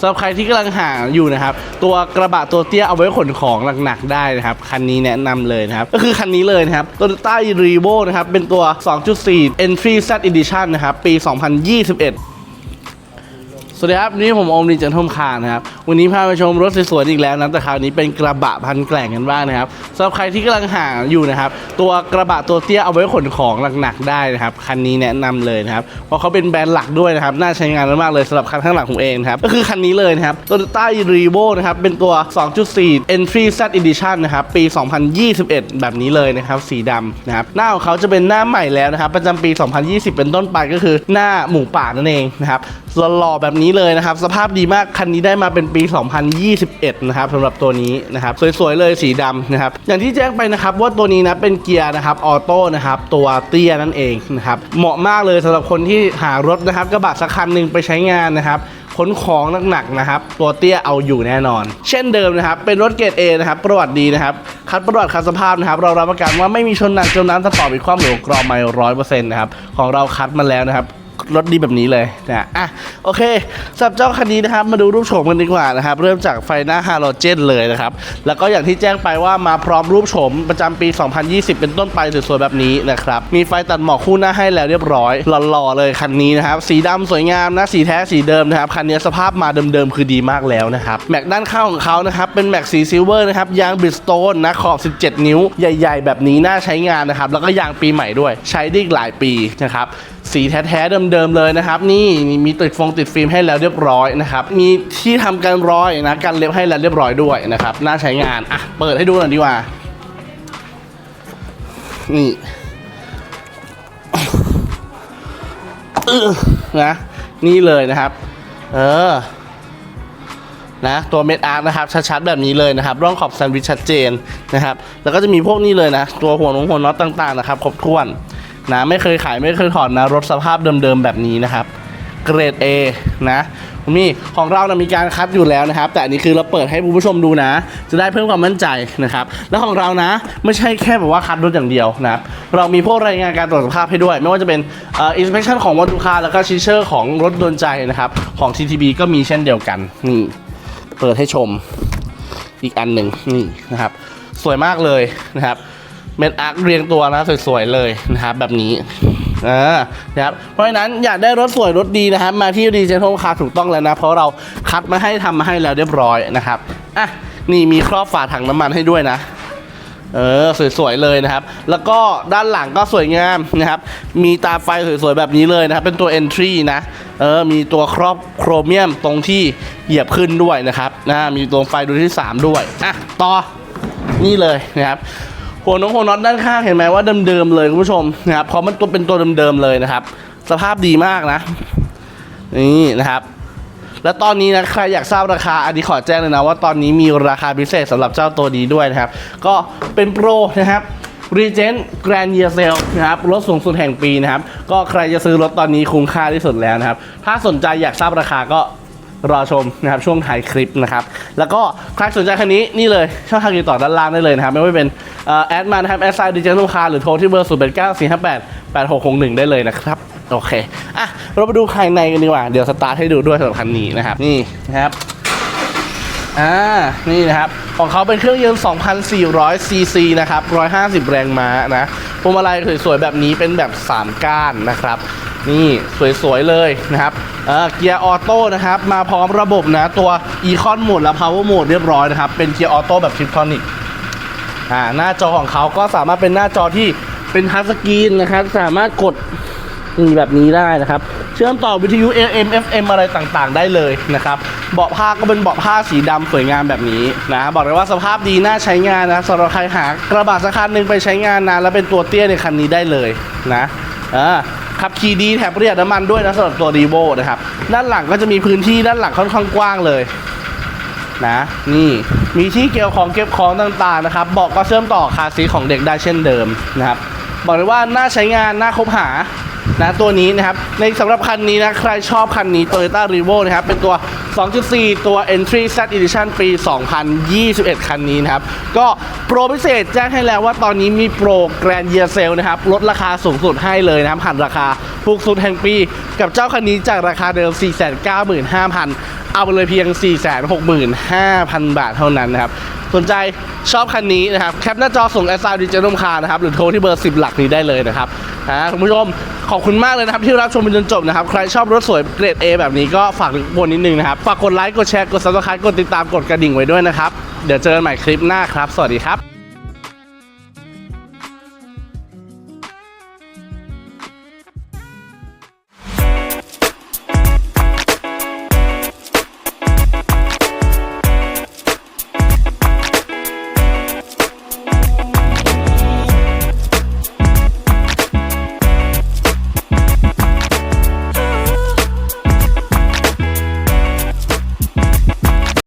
สำหรับใครที่กำลังหาอยู่นะครับ ตัวกระบะตัวเตี้ยเอาไว้ขนของหนักๆได้นะครับ คันนี้แนะนำเลยนะครับ ก็คือคันนี้เลยนะครับ Toyota r e v o นะครับ เป็นตัว 2.4 Entry Z Edition นะครับ ปี 2021 สวัสดีครับนี่ผมอมดีจันทมคารนะครับวันนี้พาไปชมรถสวยๆอีกแล้วนะแต่คราวนี้เป็นกระบะพันแกล่งกันบ้างนะครับสำหรับใครที่กำลังหาอยู่นะครับ ตัวกระบะตัวเตี้ยเอาไว้ขนของหนักๆได้นะครับคันนี้แนะนำเลยนะครับเพราะเขาเป็นแบรนด์หลักด้วยนะครับน่าใช้งานมากเลยสำหรับคันข้างหลังผมเองครับก็คือคันนี้เลยนะครับ Toyota r e v o นะครับเป็นตัว 2.4 Entry Z Edition นะครับปี 2021 แบบนี้เลยนะครับสีดำนะครับหน้าของเขาจะเป็นหน้าใหม่แล้วนะครับประจำปี 2020 เป็นต้นไปก็คือหน้าหมูป่านั่นเองนะครับหล่อแบบนี้เลยนะครับ สภาพดีมากคันนี้ได้มาเป็นปี 2021 นะครับสำหรับตัวนี้นะครับสวยๆเลยสีดำนะครับอย่างที่แจ้งไปนะครับว่าตัวนี้นะเป็นเกียร์นะครับออโต้นะครับตัวเตี้ยนั่นเองนะครับเหมาะมากเลยสำหรับคนที่หารถนะครับกระบะสักคันหนึ่งไปใช้งานนะครับขนของหนักๆนะครับ ตัวเตี้ยเอาอยู่แน่นอน เช่นเดิมนะครับ เป็นรถเกรด A นะครับ ประวัติดีนะครับ คัดประวัติคัดสภาพนะครับ เรารับประกันว่าไม่มีชนหนักจมน้ำสตอมีความหลวกรอบไม่ร้อยเปอร์เซ็นต์นะครับ ของเราคัดมาแล้วนะครับ รถดีแบบนี้เลยนะอะโอเคสำหรับเจ้าคันนี้นะครับมาดูรูปโฉมกันดีกว่านะครับ เริ่มจากไฟหน้าฮาโลเจนเลยนะครับ แล้วก็อย่างที่แจ้งไปว่ามาพร้อมรูปโฉมประจำปี 2020 เป็นต้นไปสวยๆแบบนี้นะครับมีไฟตัดหมอกคู่หน้าให้แล้วเรียบร้อยหล่อๆเลยคันนี้นะครับสีดำสวยงามนะสีแท้สีเดิมนะครับคันนี้สภาพมาเดิมๆคือดีมากแล้วนะครับแม็กด้านข้างของเขานะครับเป็นแม็กสีซิลเวอร์นะครับยางบริสโตนนะขอบ 17 นิ้ว ใหญ่ ๆ แบบนี้น่าใช้งานนะครับ แล้วก็ยางปีใหม่ด้วย ใช้ได้อีกหลายปีนะครับ สีแท้ๆเดิมๆเลยนะครับ นี่มีติดฟงติดฟิล์มให้แล้วเรียบร้อยนะครับ มีที่ทำการร้อยนะการเล็บให้แล้วเรียบร้อยด้วยนะครับ น่าใช้งานอะเปิดให้ดูหน่อยดีกว่า นี่อื้อนะนี่เลยนะครับ เออนะตัวเม็ดอาร์ตนะครับชัดๆแบบนี้เลยนะครับ ร่องขอบแซนด์วิชชัดเจนนะครับ แล้วก็จะมีพวกนี้เลยนะ ตัวหัวนงหัวน็อตต่างๆนะครับ ครบถ้วน นะไม่เคยขายไม่เคยถอดนะรถสภาพเดิมๆแบบนี้นะครับ เกรด A นะมีของเรานะมีการคัดอยู่แล้วนะครับ แต่อันนี้คือเราเปิดให้คุณผู้ชมดูนะ จะได้เพิ่มความมั่นใจนะครับ แล้วของเรานะไม่ใช่แค่แบบว่าคัดรถอย่างเดียวนะครับเรามีพวกรายงานการตรวจสภาพให้ด้วย ไม่ว่าจะเป็นอ่อ inspection ของวัตถุคาแล้วก็ชิเชอร์ของรถดนใจนะครับของ TTB ก็มีเช่นเดียวกันนี่เปิดให้ชมอีกอันหนึ่งนี่นะครับ สวยมากเลยนะครับ เม็ดอาร์คเรียงตัวนะสวยๆเลยนะครับแบบนี้อ่านะครับเพราะฉะนั้นอยากได้รถสวยรถดีนะครับ มาที่ดีเจนโฮคาถูกต้องแล้วนะ เพราะเราคัดมาให้ทำมาให้แล้วเรียบร้อยนะครับอะนี่มีครอบฝาถังน้ำมันให้ด้วยนะเออสวยๆเลยนะครับ แล้วก็ด้านหลังก็สวยงามนะครับ มีตาไฟสวยๆแบบนี้เลยนะครับ เป็นตัว entry นะเออมีตัวครอบโครเมียมตรงที่เหยียบขึ้นด้วยนะครับนะมีตัวไฟดวงที่ 3 ด้วยอะต่อนี่เลยนะครับ หัวน้องหัวน็อตด้านข้างเห็นไหมว่าเดิมๆเลยคุณผู้ชมนะครับเพราะมันตัวเป็นตัวเดิมๆเลยนะครับ สภาพดีมากนะนี่นะครับ แล้วตอนนี้นะใครอยากทราบราคาอันนี้ขอแจ้งเลยนะว่าตอนนี้มีราคาพิเศษสำหรับเจ้าตัวนี้ด้วยนะครับ ก็เป็นโปรนะครับ Regent Grand Year Sale นะครับลดสูงสุดแห่งปีนะครับ ก็ใครจะซื้อรถตอนนี้คุ้มค่าที่สุดแล้วนะครับ ถ้าสนใจอยากทราบราคาก็ รอชมนะครับช่วงท้ายคลิปนะครับ แล้วก็ใครสนใจคันนี้นี่เลยช่องทางติดต่อด้านล่างได้เลยนะครับ ไม่ว่าเป็นแอดมานะครับแอดไซด์ดิจิทัลคาร์หรือโทรที่เบอร์0 8 9 4 5 8 8 6 6 1ได้เลยนะครับ โอเค อะ เราไปดูภายในกันดีกว่า เดี๋ยวสตาร์ทให้ดูด้วยสำหรับคันนี้นะครับ นี่นะครับอ่านี่นะครับ ของเขาเป็นเครื่องยนต์2,400ซีซีนะครับ 150 แรงม้านะพวงมาลัยสวยๆแบบนี้เป็นแบบ 3 ก้านนะครับ นี่สวยๆเลยนะครับ เออเกียร์ออโต้นะครับ มาพร้อมระบบนะ ตัว Econ Mode และ Power Mode เรียบร้อยนะครับ เป็นเกียร์ออโต้แบบทริปทอนิกอ่าหน้าจอของเขาก็สามารถเป็นหน้าจอที่เป็นทัชสกรีนนะครับ สามารถกดนี่แบบนี้ได้นะครับ เชื่อมต่อวิทยุ AM FM อะไรต่างๆ ได้เลยนะครับ เบาะผ้าก็เป็นเบาะผ้าสีดำสวยงามแบบนี้นะบอกเลยว่าสภาพดีน่าใช้งานนะสำหรับใครหากระบะสักคันหนึ่งไปใช้งานนะแล้วเป็นตัวเตี้ยในคันนี้ได้เลยนะอ่า ขับขี่ดีแถมประหยัดน้ำมันด้วยนะสำหรับตัวรีโวนะครับด้านหลังก็จะมีพื้นที่ด้านหลังค่อนข้างกว้างเลยนะนี่มีที่เกี่ยวของเก็บของต่างๆนะครับเบาะก็เชื่อมต่อคาซีของเด็กได้เช่นเดิมนะครับบอกเลยว่าน่าใช้งานน่าคบหา นะตัวนี้นะครับ ในสำหรับคันนี้นะใครชอบคันนี้ Toyota r e v o นะครับ เป็นตัว 2.4 ตัว Entry Z Edition ปี 2021 คันนี้นะครับ ก็โปรพิเศษแจ้งให้แล้วว่าตอนนี้มีโปร Grand Year Sale นะครับ ลดราคาสูงสุดให้เลยนะครับหันราคาถูกสุดแห่งปี กับเจ้าคันนี้จากราคาเดิม 495,000 เอาไปเลยเพียง 465,000 บาทเท่านั้นนะครับ สนใจชอบคันนี้นะครับ แคปหน้าจอส่งแอสไซน์ดิจิทัลคาร์นะครับ หรือโทรที่เบอร์ 10 หลักนี้ได้เลยนะครับนะคุณผู้ชมขอบคุณมากเลยนะครับ ที่รับชมจนจบนะครับ ใครชอบรถสวยเกรด A แบบนี้ก็ฝากถึงบนนิดนึงนะครับ ฝากกดไลค์ กดแชร์ กด subscribe กดติดตาม กดกระดิ่งไว้ด้วยนะครับ เดี๋ยวเจอกันใหม่คลิปหน้าครับ สวัสดีครับ